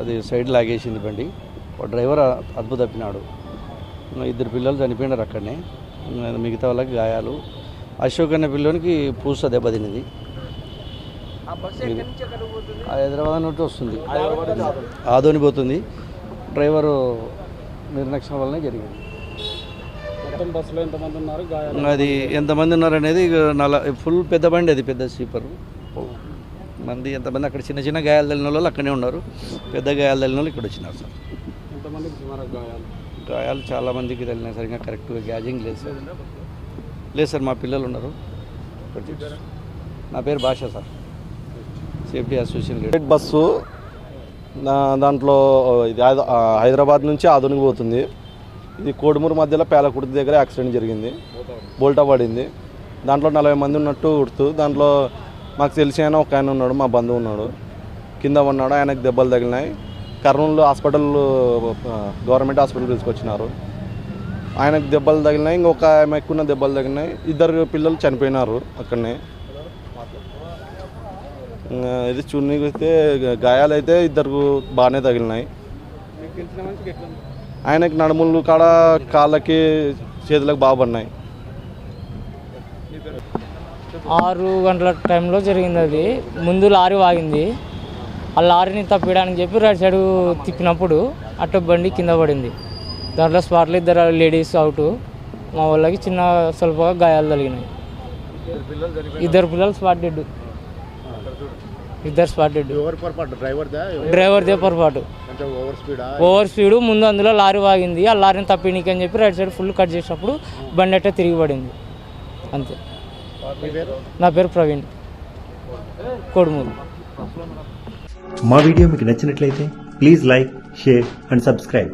అది సైడ్ లాగేసింది బండి. డ్రైవర్ అద్భుత తప్పినాడు. ఇద్దరు పిల్లలు చనిపోయినారు అక్కడనే. మిగతా వాళ్ళకి గాయాలు. అశోక్ అనే పిల్లోనికి పూస దెబ్బతిన్నది హైదరాబాద్ నుండి వస్తుంది. ఆదోని పోతుంది. డ్రైవరు నిర్లక్ష్యం వల్లనే జరిగింది. మొత్తం బస్సులో ఎంతమంది ఉన్నారు? గాయాలు అది ఎంతమంది ఉన్నారనేది ఇక నల ఫుల్ పెద్ద బండి అది పెద్ద స్లీపర్. మంది ఎంతమంది అక్కడ చిన్న చిన్న గాయాలు తెలిసిన వాళ్ళు అక్కడే ఉన్నారు. పెద్ద గాయాలు తెలిసిన వాళ్ళు ఇక్కడ వచ్చినారు సార్. గాయాలు? గాయాలు చాలా మందికి తెలియదు సరిగ్గా కరెక్ట్గా గ్యాజింగ్ లేదు సార్. లేదు సార్ మా పిల్లలు ఉన్నారు. నా పేరు భాష సార్. సేఫ్టీ అసోసియేషన్ బస్సు దాంట్లో ఇది హైద- హైదరాబాద్ నుంచి ఆధునిక పోతుంది. ఇది కోడుమూరు మధ్యలో పేలకుర్తి దగ్గర యాక్సిడెంట్ జరిగింది. బోల్టా పడింది. దాంట్లో నలభై మంది ఉన్నట్టు ఉడుతూ దాంట్లో మాకు తెలిసి ఆయన ఒక ఆయన ఉన్నాడు మా బంధువు ఉన్నాడు. కింద ఉన్నాడు ఆయనకు దెబ్బలు తగిలినాయి. కర్నూలు హాస్పిటల్ గవర్నమెంట్ హాస్పిటల్ తీసుకొచ్చినారు. ఆయనకు దెబ్బలు తగిలినాయి ఇంకొక ఆమె ఎక్కువ దెబ్బలు తగిలినాయి. ఇద్దరు పిల్లలు చనిపోయినారు అక్కడనే. ఇది చున్నీకి అయితే గాయాలు అయితే ఇద్దరు బాగానే తగిలినాయి? ఆయనకి నడుములు కాడ కాళ్ళకి చేతులకు బాగా పడినాయి. ఆరు గంటల టైంలో జరిగింది అది. ముందు లారీ వాగింది. ఆ లారీని తప్పించడానికి చెప్పి రైట్ సైడ్ తిప్పినప్పుడు అటు బండి కింద పడింది. దాంట్లో స్పాట్లో ఇద్దరు లేడీస్ అవుట్. మా వాళ్ళకి చిన్న స్వల్పగా గాయాలు తగిలినాయి. ఇద్దరు పిల్లలు స్పాట్ డెడ్. ఇద్దరు స్పాట్ డెడ్ ఎవరి పొరపాటు? డ్రైవర్దా? డ్రైవర్దే పొరపాటు. అంటే ఓవర్ స్పీడా? ఓవర్ స్పీడ్ ముందు అందులో లారీ వాగింది. ఆ లారీని తప్పినీకి అని చెప్పి రైట్ సైడ్ ఫుల్ కట్ చేసినప్పుడు బండి అట్టే తిరిగి పడింది. అంతే. నా పేరు ప్రవీణ్. కొడుమూరు. మా వీడియో మీకు నచ్చినట్లయితే please like share and subscribe.